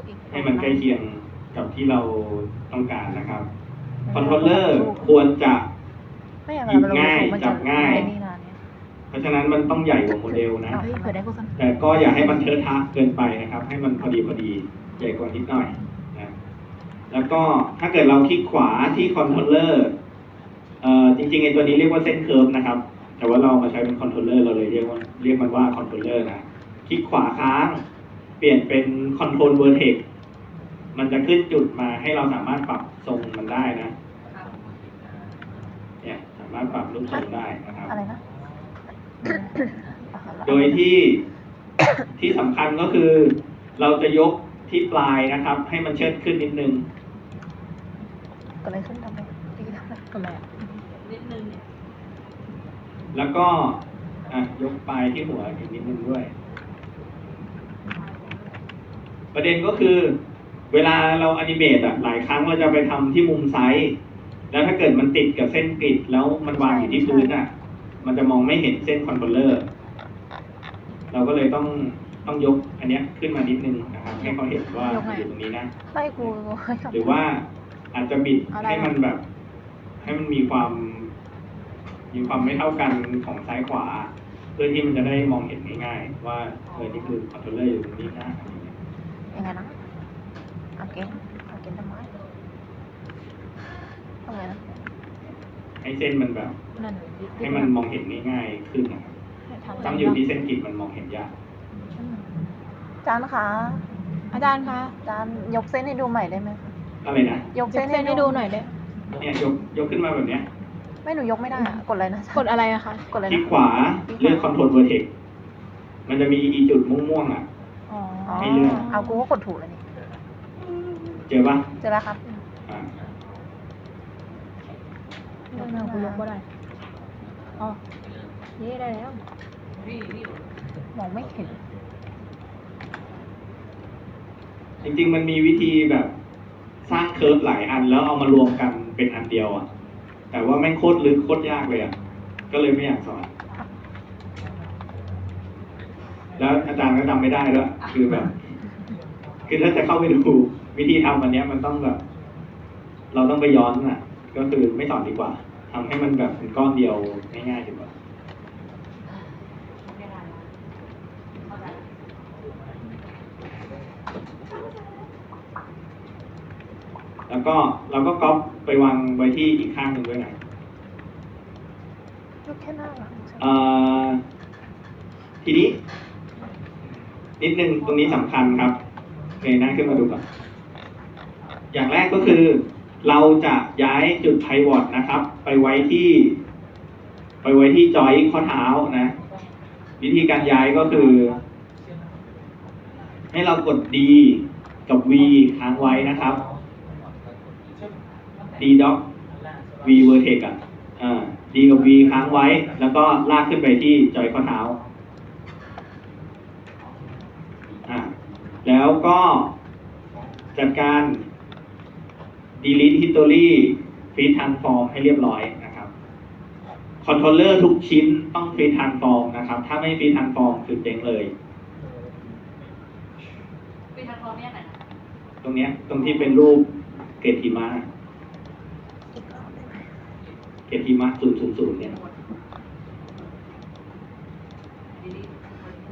อะอีกให้มันใกล้เคียงกับที่เราต้องการนะครับคอนโทรลเลอร์ควรจะไม่อย่างหยิบเรง่ายมันจัจะบง่ายไอ้นี่นานเนี่ยเพราะฉะนั้นมันต้องใหญ่กว่าโมเดลนะเฮ้ยเผื่อได้โฆษณาแต่ก็อย่าให้มันเทอะทะเกินไปนะครับ ให้มันพอดีพอดีใหญ่กว่านิดหน่อยนะแล้วก็ถ้าเกิดเราคลิกขวาที่คอนโทรลเลอร์เอ่อจริงๆไอ้ตัวนี้เรียกว่าเส้นเคิร์ฟนะครับ แต่ว่าเรามาใช้เป็นคอนโทรลเลอร์เราเลยเรียกว่าเรียกมันว่าคอนโทรลเลอร์นะ คลิกขวาค้าง เปลี่ยนเป็นคอนโทรลเวอร์เทกมันจะขึ้นจุดมาให้เราสามารถปรับทรงมันได้นะ เนี่ยสามารถปรับรูปทรงได้นะครับ อะไรนะ โดยที่ที่สำคัญก็คือ เราจะยกที่ปลายนะครับ ให้มันเชิดขึ้นนิดนึงก็เลยขึ้นทำไมตีทำไมทำไมอะนิดนึงเนี่ยแล้วก็อะยกปลายที่หัวอีกนิดนึงด้วย ประเด็นก็คือ เวลาเราอนิเมตอะหลายครั้งเราจะไปทำที่มุมไซส์แล้วถ้าเกิดมันติดกับเส้นกริดแล้วมันวางอยู่ที่พื้นอะมันจะมองไม่เห็นเส้นคอนโทรลเลอร์เราก็เลยต้องต้องยกอันเนี้ยขึ้นมานิดนึงนะครับให้เขาเห็นว่าอยู่ตรงนี้นะไม่กูหรือว่าอาจจะบิดให้มันแบบ ให้มันมีความ มีความไม่เท่ากันของซ้ายขวา เพื่อที่มันจะได้มองเห็นง่ายๆ ว่าเออนี่คือคอนโทรลเลอร์อยู่ตรงนี้นะอะไรอ ย่างเงี้ยยังไงนะโอเคโอเคทำไมทำไงนะให้เส้นมันแบบ นั่นให้มันมองเห็นง่ายๆขึ้นนะครับทำอะไรต้องอยู่ที่เส้นกริดมันมองเห็นยากจานคะ อาจารย์คะจานยกเส้นให้ดูใหม่ได้ไหมคะอะไรนะ ยกเซ็เส้นนให้ดูหน่อยได้เนี่ยยกยกขึ้นมาแบบเนี้ย ไม่หนูยกไม่ได้อะกดอะไรนะ กดอะไรอะคะ กดอะไรคลินะกขวาเลือกคอนโทรลเวอร์เทกมันจะมีอีจุดม่วงๆอะ อ๋ออ๋อให้เลือกเอากูก็กดถูกแล้วนี่ เจอปะเจอแล้วครับอ่าเรื่องนั้นกูยกบ่ได้อ๋อเย่ได้แล้วมองไม่เห็น จริงๆ มันมีวิธีแบบ สร้างเคิร์ฟหลายอันแล้วเอามารวมกันเป็นอันเดียวอะ แต่ว่าแม่งโคตรลึกโคตรยากเลยอะ ก็เลยไม่อยากสอน แล้วอาจารย์ก็จำไม่ได้ด้วย คือแบบ คือถ้าจะเข้าไปดูวิธีทำอันเนี้ยมันต้องแบบ เราต้องไปย้อนอะ ก็คือไม่สอนดีกว่าทำให้มันแบบเป็นก้อนเดียวง่ายๆดีกว่าแล้วก็เราก็ก๊อปไปวางไว้ที่อีกข้างหนึ่งด้วยนะยกแค่หน้าหลังใช่ไหมเอ่อทีนี้ นิดนึงตรงนี้สำคัญครับเงยหน้าขึ้นมาดูก่อนอย่างแรกก็คือ เราจะย้ายจุดไพวอตนะครับ ไปไว้ที่ ไปไว้ที่จอยข้อเท้านะ วิธีการย้ายก็คือ ให้เรากด D กับ V ค้างไว้นะครับ D doc V vertex อะอ่า D กับ V ค้างไว้ แล้วก็ลากขึ้นไปที่จอยข้อเท้า แล้วก็จัดการ delete history feed transform ให้เรียบร้อยนะครับคอนโทรลเลอร์ทุกชิ้นต้อง feed transform นะครับ ถ้าไม่ feed transform คือเจ๊งเลยเป็นทางคลองเนี่ยไหนนะตรงเนี้ยตรงที่เป็นรูปเกตหิมะอีกรอบได้ไหมเกตหิมะ000เนี่ย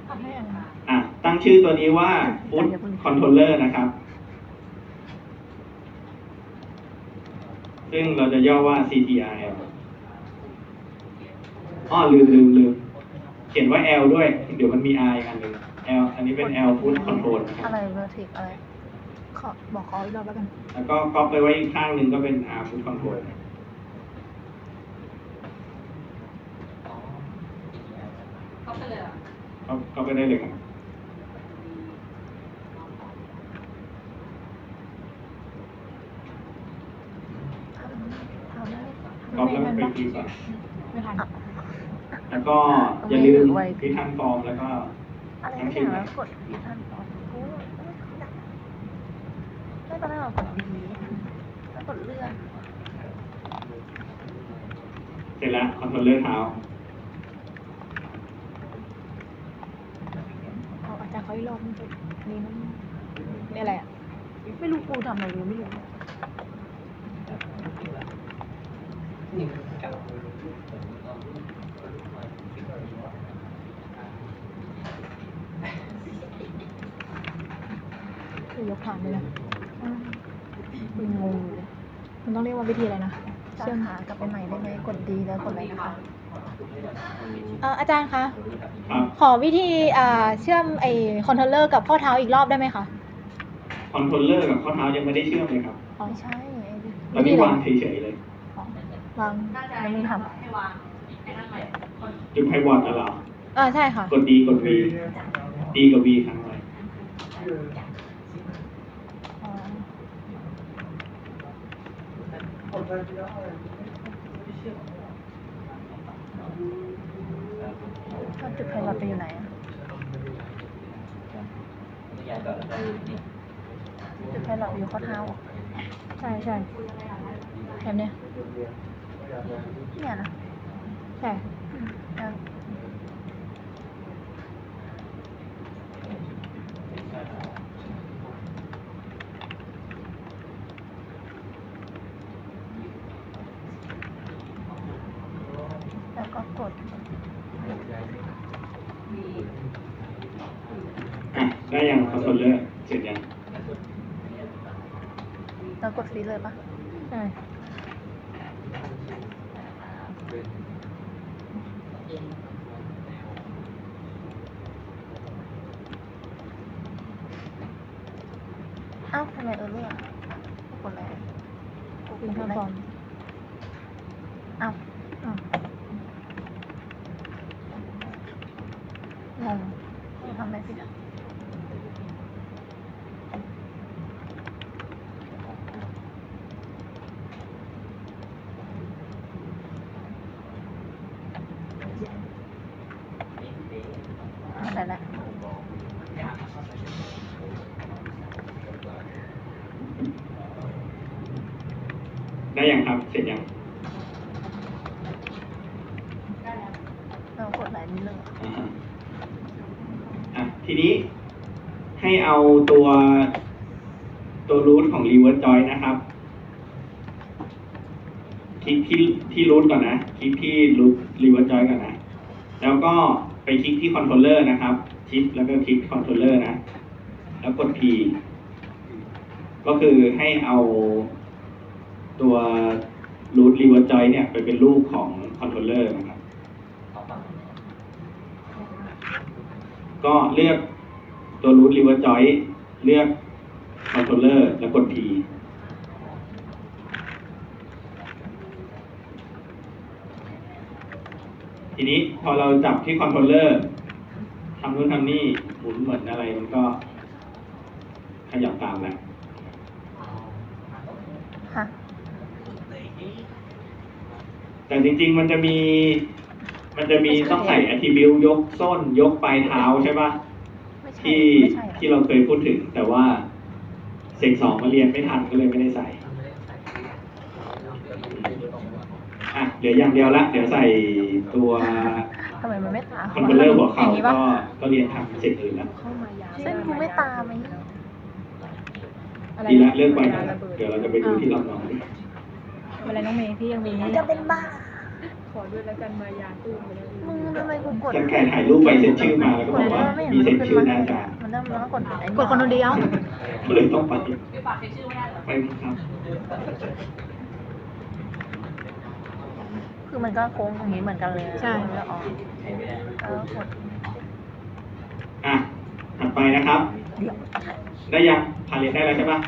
ทำให้อะไร อะ ตั้งชื่อตัวนี้ว่า Food Controller นะครับ ซึ่งเราจะย่อว่า CTRL อ้อลืมลืมลืมเขียนว่า L ด้วย เดี๋ยวมันมี R อีกอันหนึ่ง L อันนี้เป็น L Food Control นะครับ อะไรเวอร์ทิกอะไร ขอบอกขออีกรอบแล้วกัน แล้วก็ก๊อปไปไว้อีกข้างหนึ่งก็เป็น R Food Control เข้าไปเลยอะก็ก็ไปได้เลยครับ ทำทำได้ ก๊อปแล้วไปคลิกก่อนไม่ทันแล้วก็อย่าลืมพิทันฟอร์มแล้วก็อะไรไม่อย่างแล้วกดอีทันก่อนกูไม่ตอนแรกเรากดดีแล้วกดเลื่อนเสร็จแล้วคอนโทรลเลอร์เท้าเอาอาจารย์เขาอีกรอบนึงนี่มันนี่อะไรอะไม่รู้กูทำอะไรเลยไม่รู้ คือยกผ่านเลยนะมกูงงเลยมันต้องเรียกว่าวิธีอะไรนะ เชื่อมหากลับไปใหม่ได้ไหมกดดีแล้วกดอะไรนะคะเอ่ออาจารย์คะ ขอวิธีอ่าเชื่อมไอ้คอนโทรลเลอร์กับข้อเท้าอีกรอบได้ไหมคะ คอนโทรลเลอร์กับข้อเท้ายังไม่ได้เชื่อมเลยครับ อ๋อ ไม่ใช่ไอ้ตอนนี้วางเฉยๆเลย วางน่าจะแล้วมึงทให้วางไอ้นั่นใหม่คนจุดไพวอตอะเหรออ่าใช่ค่ะ กดดีกด V D กับ V ครั้งไว้อ๋อถ้าจุดไพลอตไปอยู่ไหนอะจุดไพลอตอยู่ข้อเท้าเหรอใช่ใช่แบบเนี้ย เนี่ยนะใช่อืมอะแล้วก็กดอะได้ยังคอนโทรลเลอร์เสร็จยังแล้วกดฟรีเลยปะใช่ เอ้าทำไมเออเลือกกดอะไรกด เป็นขั้น อะไร ตอน เอ้า อะ งงทำอะไรผิดอะอะไรละ ได้ยังครับ เสร็จยัง ได้แล้ว เรากดอะไรนี่เลย อ่าฮะอะ ทีนี้ให้เอาตัวตัวรูทของ reverse join นะครับ คลิก ที่ที่รูทก่อนนะ คลิกที่รูท reverse join ก่อนนะ แล้วก็ไปคลิกที่ controller นะครับ ชิปแล้วก็คลิก controller นะ แล้วกด P ก็คือให้เอาตัว root reverse join เนี่ยไปเป็นรูปของ controller นะครับ ก็เลือกตัว root reverse join เลือก controller แล้วกด P ทีนี้พอเราจับที่ controller ทำนู่นทำนี่หมุนเหมือนอะไรมันก็ขยับตามแหละฮะแต่จริง ๆ มันจะมี มันจะมีต้องใส่ attribute ยกส้นยกปลายเท้าใช่ปะไม่ใช่ที่ไม่ใช่ที่เราเคยพูดถึง แต่ว่าเซกสองมาเรียนไม่ทันก็เลยไม่ได้ใส่อะเดี๋ยวอย่างเดียวละเดี๋ยวใส่ ตัวทำไมมันไม่ตามคอนโทรลเลอร์หัวเข่าก็ก็เรียนทำเสร็จอื่นแล้วเส้นกูไม่ตามไหมอะไรดีละนะเรื่องไปนะเดี๋ยวเราจะไปดูที่รับน้องอะไรน้องเมย์พี่ยังมีมันจะเป็นบ้าขอด้วยแล้วกันมายาตู้ไปแล้วมึงทำไมกูกดกันแค่ถ่ายรูปไปเซ็นชื่อมาแล้วก็กบดอกแล้วว่าไม่เห็นมีมันเซ็นขึ้นชื่อมาหน้าจอมันต้องมันต้องกดไอ้กดคนเดียวก็เลยต้องไปพี่ฝากเช็คชื่อไม่ได้เหรอไปครับ คือมันก็โค้งอย่างนี้เหมือนกันเลยนะใช่ แล้วอ๋อแล้วกดอะถัดไปนะครับ เดี๋ยวได้ยังพาเรียนได้แล้วใช่ปะ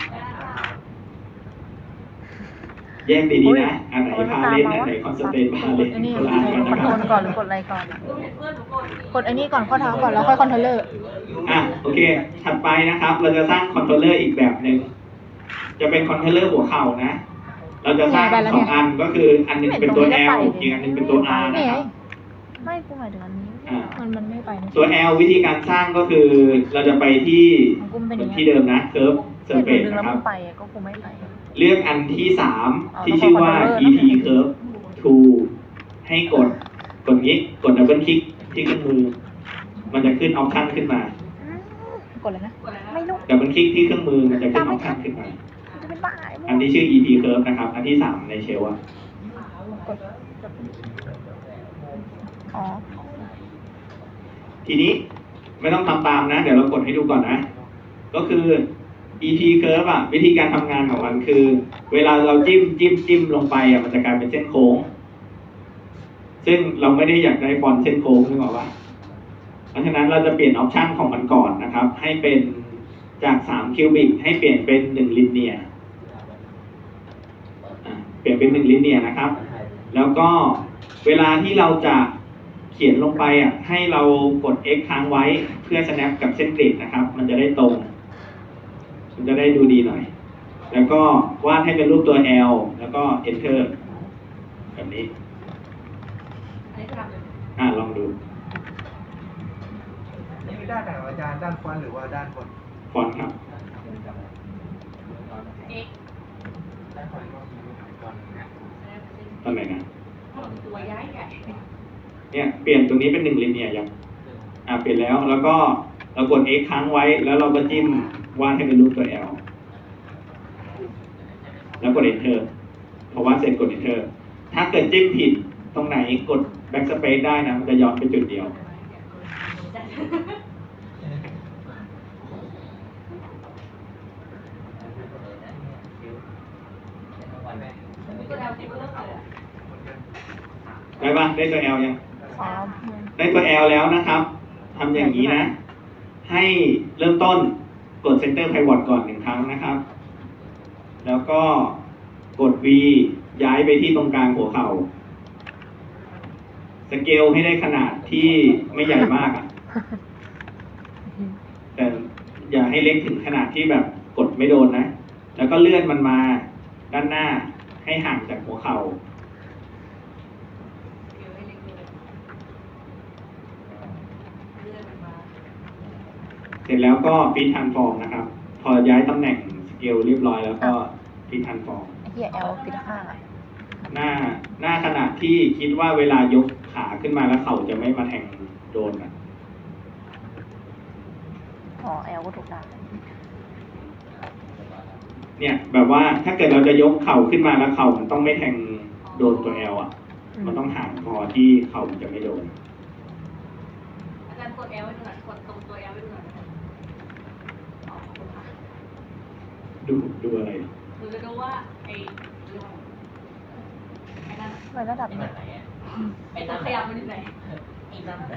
แยกดีๆนะ อันไหนพาเล่นอันไหนคอนสเตนพาเล่นอันนี้คนละอันกันคอนนะโทครรับลก่อนหรือกดอะไรก่อนกูเห็นเพื่อนหนูกดกดไอ้นี่ก่อนข้อเท้าก่อนแล้วค่อยคอนโทรลเลอร์อะโอเค ถัดไปนะครับ เราจะสร้างคอนโทรลเลอร์อีกแบบหนึ่งจะเป็นคอนโทรลเลอร์หัวเข่านะ เราจะสร้างสองอันก็คืออันหนึงเป็นตัว L อีกอันหนึงเป็นตัว R นี่นะไงครับ ไม่กูหมายถึงอันนี้ อ่า มันมันไม่ไปนะตัว L วิธีการสร้างก็คือเราจะไปที่ของกูมันเป็นอย่างที่เงี้ยเดิมนะเคิร์ฟเซอร์เฟดึสงแล้วนะคมึรับ งไปอะก็กูไม่ไป เลือกอันที่สามอ๋อที่ชื่อว่าต้องกด EP controller curve to ให้กดกดงี้กดดับเบิลคลิกที่เครื่องมือ มันจะขึ้นออปชั่นขึ้นมา กดเลยนะกดอะไรนะไม่รู้แต่มันคลิกที่เครื่องมือมันจะขึ้นออปชั่นขึ้นมามันจะเป็นบ้าไอ้พวกอันที่ชื่อ EP curve นะครับ อันที่สามในเชลอะกดอ๋อ ทีนี้ไม่ต้องทำตามนะ เดี๋ยวเรากดให้ดูก่อนนะ ก็คือ EP curve อะวิธีการทำงานของมันคือ เวลาเราจิ้มจิ้มจิ้มลงไปอะมันจะกลายเป็นเส้นโค้ง ซึ่งเราไม่ได้อยากได้ฟอนต์เส้นโค้งนึกออกปะเพราะฉะนั้นเราจะเปลี่ยนออปชันของมันก่อนนะครับ ให้เป็นจาก3คิวบิกให้เปลี่ยนเป็น1ลินเนีย เปลี่ยนเป็น1ลินเนียนะครับ แล้วก็เวลาที่เราจะเขียนลงไปอะให้เรากด x ค้างไว้เพื่อ snap กับเส้นกริดนะครับ มันจะได้ตรงมันจะได้ดูดีหน่อย แล้วก็วาดให้เป็นรูปตัว L แล้วก็ enter แบบนี้อันนี้คือทำเลยอ่าลองดูนี่คือด้านไหนของอาจารย์ด้านฟอนต์หรือว่าด้านบนฟอนต์ครับเตอนไหนนะตัวย้ายใหญ่เนี่ยเปลี่ยนตรงนี้เป็นหนึ่งลินเนียยังอ่าเปลี่ยนแล้วแล้วก็เรากด x ค้างไว้ แล้วเราก็จิ้มวาดให้เป็นรูปตัว L แล้วกด enter พอวาดเสร็จกด enter ถ้าเกิดจิ้มผิดตรงไหนกด backspace ได้นะมันจะย้อนไปจุดเดียวตัวดาวที่เลือกเลยอะ ได้ ปะได้ตัว L ยังอ๋อได้ตัว L แล้วนะครับทำอย่างนี้นะ ให้เริ่มต้นกด center pivot ก่อนหนึ่งครั้งนะครับ แล้วก็กด V ย้ายไปที่ตรงกลางหัวเข่า สเกลให้ได้ขนาดที่ไม่ใหญ่มากอะแต่อย่าให้เล็กถึงขนาดที่แบบกดไม่โดนนะ แล้วก็เลื่อนมันมาด้านหน้าให้ห่างจากหัวเข่า เดี๋ยวให้เล็กเลยเลื่อนมันมา เส ร็จแล้วก็ฟีดทันฟอร์มนะครับ พอย้ายตำแหน่งสเกลเรียบร้อยแล้วก็ฟีดทันฟอร์มไอ้เหี้ยแอลปิดข้างอะหน้าหน้าขนาดที่คิดว่าเวลายกขาขึ้นมาแล้วเข่าจะไม่มาแทงโดนอะอ๋อแอลก็ถูกด่าเนี่ย แบบว่าถ้าเกิดเราจะยกเข่าขึ้นมาแล้วเข่ามันต้องไม่แทงโดนตัวแอลอะ มันต้องห่างพอที่เข่ามันจะไม่โดน อาจารย์กด L ไว้ดูหน่อยกดตรงตัว L ไว้ดูหน่อยอ๋อขอบคุณค่ะ ดูดูอะไรหนูจะดูว่าไอ้เรื่องไอ้นั่นไประดับนี่ไหนมันไหนอะไอ้ตัวขยับมันอยู่ไหนไอ้นั่นน่ะ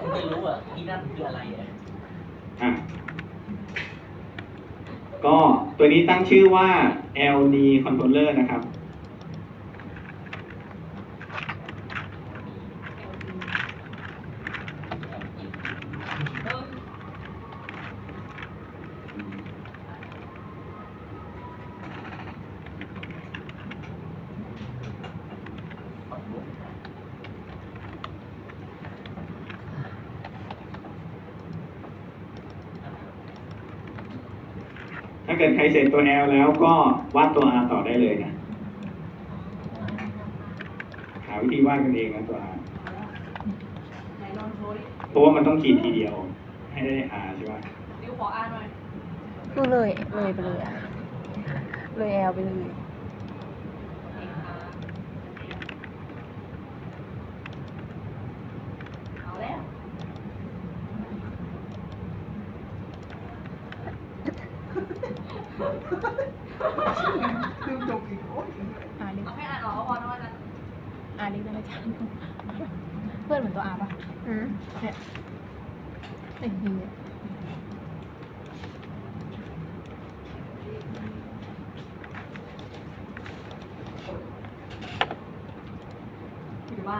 ผมไม่รู้อะไอ้นั่นคืออะไรอะอะก็ตัวนี้ตั้งชื่อว่า L n controller นะครับ เออ ถ้าเกิดใครเสร็จตัว L แล้วก็วาดตัว R ต่อได้เลยนะ หาวิธีวาดกันเองนะตัว R ไหนลองโชว์ดิเพราะว่ามันต้องขีดทีเดียว ให้ได้ R ใช่ป่ะนิ้วขออ่านหน่อยคือเลยเลยไปเลยอะเลยแอลไปเลย เอาแล้ว ลืมจบอีกโอ้ยอ่าเล็กเอาให้อ่านออกก็พอนะว่าจะอ่าเล็กได้ไหมจ๊ะเพื่อนเหมือนตัวอาปะอืม เนี่ยไอ้เหี้ย หรือว่า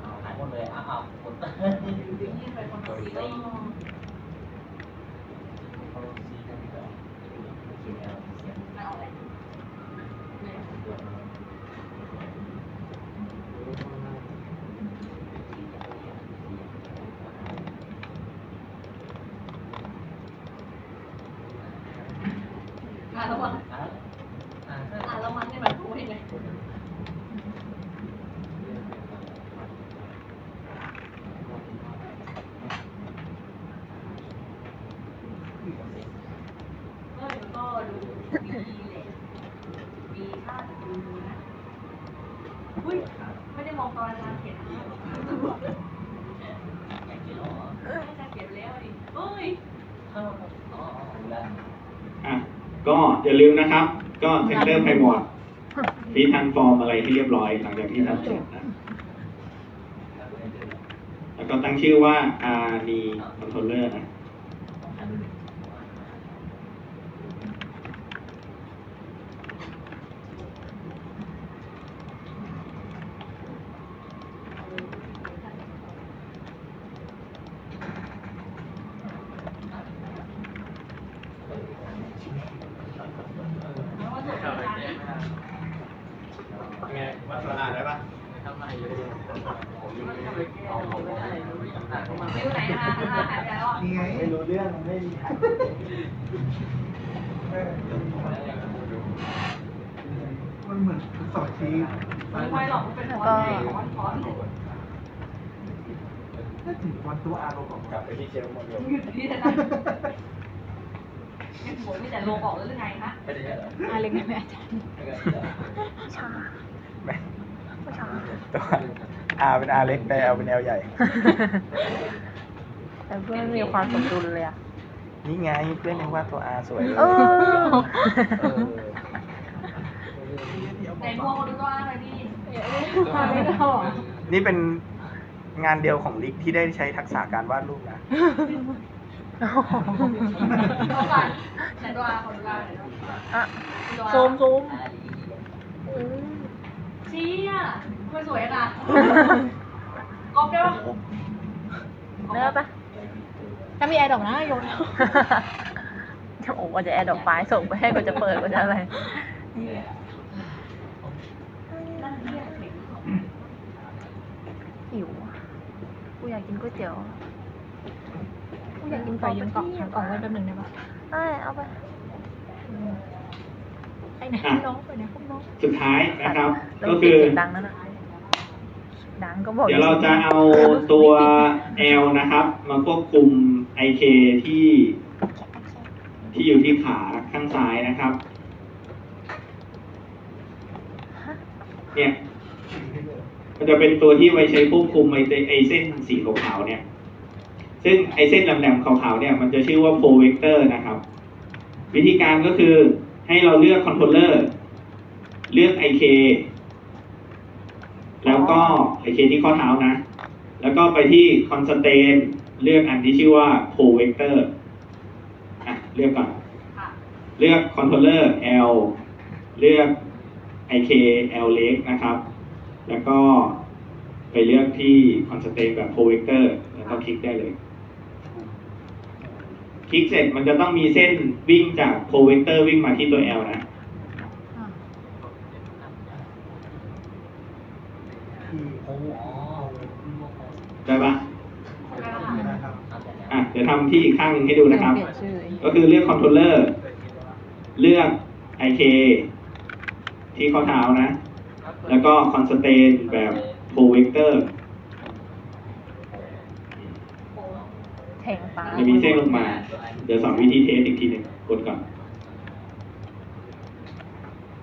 เอาหายหมดเลยอ้าวอ้าวหมด ยื่นไปคนละสีก็ เขาซีกันดีกว่าเขียนเอาเขียน มันออกแล้วเนี่ย อ่านแล้วมั้ง อะอะ อ่านแล้วมั้งเนี่ยหมายความว่ายังไง ก็อย่าลืมนะครับ ก็เซนเตอร์ไพวอดฟีทังฟอร์มอะไรที่เรียบร้อยหลังจากที่ทำเสร็จนะแล้วก็ตั้งชื่อว่า RD controller นะ วัดสนาได้ปะทำไมเลยไม่รู้ไหนนะคะหายไปแล้วอะนี่ไงไม่รู้เรื่องไม่มีมันเหมือนสอดชี้ไม่ไหวหรอกมันเป็นฟอนต์ไงฟอนต์ฟอนต์ถ้าถึงวันตัวอาร์โลบอกกลับไปที่เชลฟ์หมดเลยหยุดที่จะนั่งเห็นหัวมีแต่โลบอกแล้วหรือไงคะไม่ได้เหรออาเล็กได้ไหมอาจารย์ชาไม่ชา ตัวอาเป็นอาเล็กแต่เอลเป็นเอลใหญ่ แต่เพื่อนมีความสมดุลเลยอะนี่ไงเพื่อนยังว่าตัวอาสวยเลยเออเออไหนพวกคนดูตัวอะไรดีอาเล็กเหรอนี่เป็นงานเดียวของลิกที่ได้ใช้ทักษะการวาดรูปนะตัวก่อนไหนตัวอาคนดูตัวไหนอะตัวซูมซูม ชี้อะทำไมสวยอะก๊อปได้ปะเนื้อปะถ้ามีแอร์ดอกนะโยนโอ้ก็จะแอดดอกไม้ส่งไปให้ก็จะเปิดก็จะอะไรนั่นเรียกเด็กหิวอะกูอยากกินก๋วยเตี๋ยวกูอยากกินไก่ยืมกล่องหากล่องไว้แป๊บหนึงได้ปะไอ้เอาไป ไอ้ไหนน้องไปไหนพวกน้องสุดท้ายนะครับแล้วก็ปิคืดอเสียงดังนั่นน่ะดังก็บอกเดี๋ยวเราจะเอาตัว L นะครับ มาควบคุม IK ที่ ที่อยู่ที่ขาข้างซ้ายนะครับ เนี่ยมันจะเป็นตัวที่ไว้ใช้ควบคุมไอเตไอเส้นสีขาวๆเนี่ย ซึ่งไอเส้นแหลมๆขาวๆเนี่ย มันจะชื่อว่า pro vector นะครับ วิธีการก็คือ ให้เราเลือกคอนโทรลเลอร์เลือก IK แล้วก็ IK ที่ข้อเท้านะ แล้วก็ไปที่ constraint เลือกอันที่ชื่อว่า pro vector อะเลือกก่อนค่ะเลือก controller L เลือก IK L เล็กนะครับ แล้วก็ไปเลือกที่ constraint แบบ pro vector แล้วก็คลิกได้เลย คลิกเสร็จมันจะต้องมีเส้นวิ่งจาก pro vector วิ่งมาที่ตัว L นะโอ้โหได้ปะได้แล้วค่ะนะครับอะเดี๋ยวทำที่อีกข้างหนึ่งให้ดูนะครับเปลี่ยนชื่อก็คือเลือก controller เลือก IK ที่ข้อเท้านะ แล้วก็ constraint แบบ pro vector แทงฟ้าจะมีเส้นลงมา เดี๋ยวสอนวิธีเทสอีกทีหนึ่งกดก่อน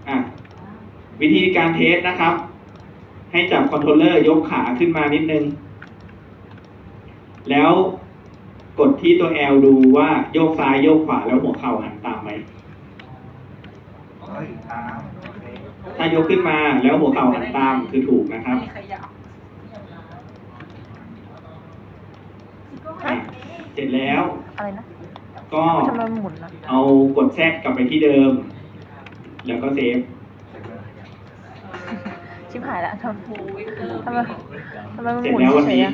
อะวิธีการเทสนะครับ ให้จับคอนโทรลเลอร์ยกขาขึ้นมานิดนึง แล้วกดที่ตัว L ดูว่าโยกซ้ายโยกขวาแล้วหัวเข่าหันตามไหมเฮ้ยตามถ้ายกขึ้นมาแล้วหัวเข่าหันตามคือถูกนะครับ อะ เสร็จแล้ว อะไรนะก็ทำไมมันหมุนนะเอากดแทรกกลับไปที่เดิม แล้วก็เซฟ ชิบหายแล้วทำโอ้ยเออทำไมทำไมมันเสร็หจมุนแล้ววันเฉยนี้ ๆอะ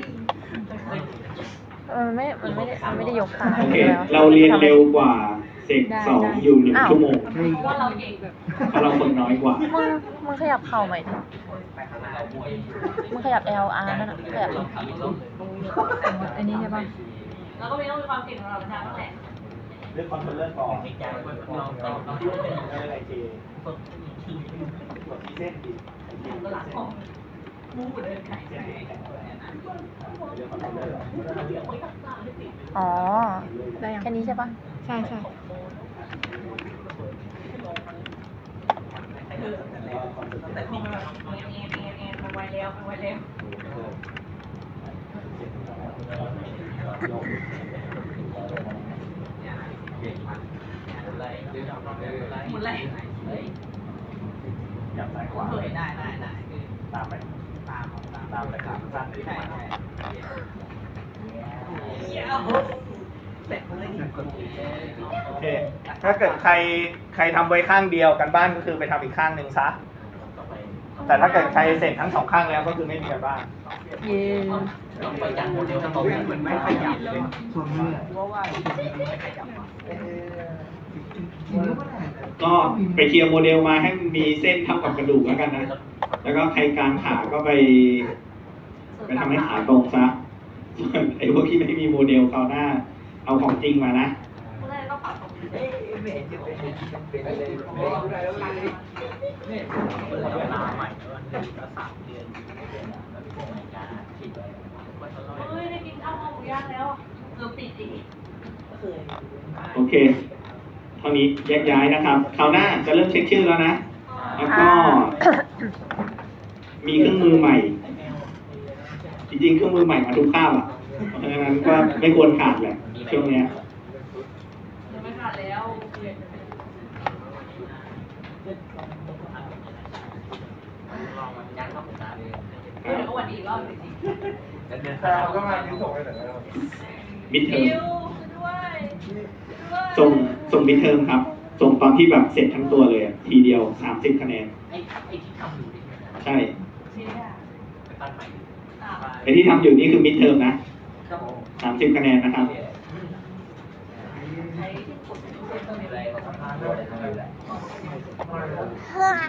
ทำไมมันไม่มันไม่ได้มันไม่ได้ยกขาโอเคใช่ไหมวะเราเรียนเร็วกว่าเซกสองอยู่หนึ่งชั่วโมงเพราะว่าเราเก่งแบบเพราะเราคนน้อยกว่า มึงมึงขยับเข่าใหม่ดิเราบวยมึงขยับ L R นั่นน่ะขยับเราทำต้นอันนี้ใช่ปะ แล้วก็มีต้องมีความเก่งของเราประชาชนแหละเลือกคอนโทรลเลอร์ก่อนในใจเราเราเราเลือกไอเคฝึกทีกดที่เส้นดิตัวหลังของมูเดินไก่เส้นดิเลือกคอนโทรลเลอร์อ๋อ ได้ยังแค่นี้ใช่ปะใช่ใช่แต่คงแบบเอ็นเอ็นเอ็นเอ็นมันไวแล้วมันไวแล้วอะไร หมุนเลยเฮ้ยจับซ้ายขวาเฮ้ยได้ได้ได้ตามไปตามตามตามไปตามสั้นเลยใช่ใช่เยวเสร็จเลยโอเค ถ้าเกิดใครใครทำไว้ข้างเดียวกันบ้านก็คือไปทำอีกข้างหนึ่งซะ แต่ถ้าเกิดใครเสร็จทั้งสองข้างแล้วก็คือไม่มีกันบ้าน เย้ ต้องไปจัดโมเดลตรงเหมือนไม่ขยับเลยส่วนมือเพราะว่าไม่ขยับจริงก็ไม่ได้ก็ไปเคลียร์โมเดลมาให้มีเส้นเท่ากับกระดูกแล้วกันนะ แล้วก็ใครกางขาก็ไป ไปทำให้ขาตรงซะส่วนไอ้พวกที่ไม่มีโมเดลคราวหน้า เอาของจริงมานะเลยต้องปรับตรงนี้เอ้ยเวเปิดเวลาใหม่แล้วก็สามเดือนแล้วพี่พงศ์การคิดไว้ ว่าจะรอเฮ้ยได้กินข้าวหมูย่างแล้วเกือปิดอีกก็เคยโอเค เท่านี้แยกย้ายนะครับ คราวหน้าจะเริ่มเช็คชื่อแล้วนะ แล้วก็ มีเครื่องมือใหม่ จริงๆ เครื่องมือใหม่มาทุกข้าวอะ เพราะฉะนั้นก็ไม่ควรขาดแหละช่วงเนี้ย ยังไม่ขาดแล้ว ลองมันยันเข้าไปตาเลย เดี๋ยวก็วันดีอีกรอบหนึ่ง เดิน แต่เราก็มาที่ส่งไปไหนแล้วมิดเทอมด้วยส่งส่งมิดเทอมครับ ส่งตอนที่แบบเสร็จทั้งตัวเลยอะทีเดียวสามสิบคะแนน ไอ้ไอ้ที่ทำอยู่นี่ใช่เชี่ยไปตั้งใหม่อะไอที่ทำอยู่นี่คือมิดเทอมนะครับผมสามสิบคะแนนนะครับไอ้ที่กดเป็นตรงนี้อะไรเลยก็ทำได้เลยเฮ้ย